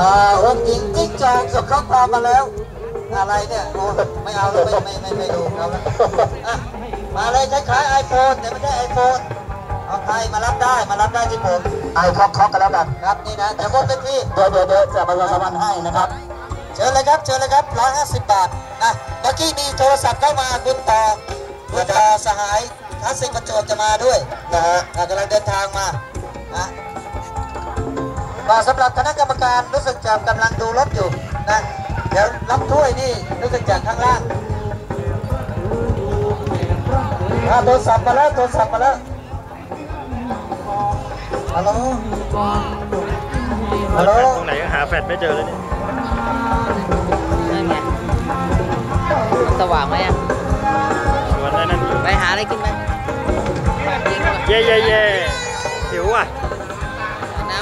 อ่าองค์หญิงจิ้งจอกส่งข้อความมาแล้ว อะไรเนี่ยโอ้ไม่เอาแล้วไม่ไม่ไม่ไม่ดูเขาแล้วอะมาเลยใช้ขายไอโฟนแต่ไม่ใช่ไอโฟนเอาใครมารับได้มารับได้ที่ผมไอคอกคอกกันแล้วกันครับนี่นะจะบนเป็นที่เดี๋ยวเดี๋ยวเดี๋ยวจะประชาสัมพันธ์ให้นะครับเชิญเลยครับเชิญเลยครับร้อยห้าสิบบาทนะเมื่อกี้มีโทรศัพท์เข้ามาคุณต่อคุณต่อสหายคลาสสิกประจวบจะมาด้วยนะฮะอะกำลังเดินทางมานะ ก็สำหรับคณะกรรมการรู้สึกจะกำลังดูรถอยู่นะ เดี๋ยวรับถ้วยนี่รู้สึกจากข้างล่างอะโทรศัพท์มาแล้วโทรศัพท์มาแล้วฮัลโหลฮัลโหลตรงไหนก็หาแฟดไม่เจอเลยเนี่ยนั่นไงมันสว่างไหมอะวันนั้นนั่นอยู่ไปหาอะไรกินไหมกินก่อนเย่เย่เย่หิวอะ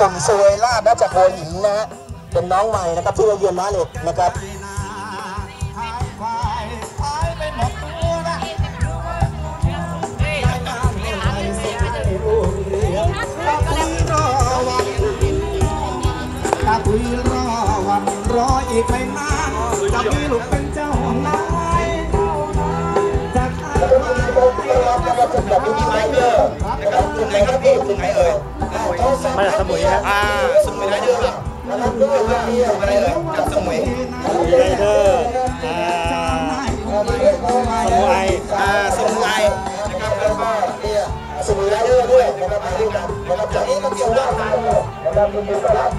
กลุ่มสวยลาดนะจากโหัวหินนะฮะเป็นน้องใหม่นะครับที่มาเยือนมาเล็กนะครับถ้าคุยรอวันรออีกไม่นานจะมีลูกเป็น มาจากสมุยครับอ่าสมุยไรเดอร์ครับอะไรเอ่ยจากสมุยไรเดอร์อ่าสมุยอ่าสมุยนะครับแล้วก็สมุยไรเดอร์ด้วยนะครับมาด้วยกันนะครับจากนี้ก็เกี่ยวกับนะครับคุณผู้ชมครับ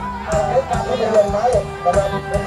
ให้การที่เป็นลงไม้นะครับ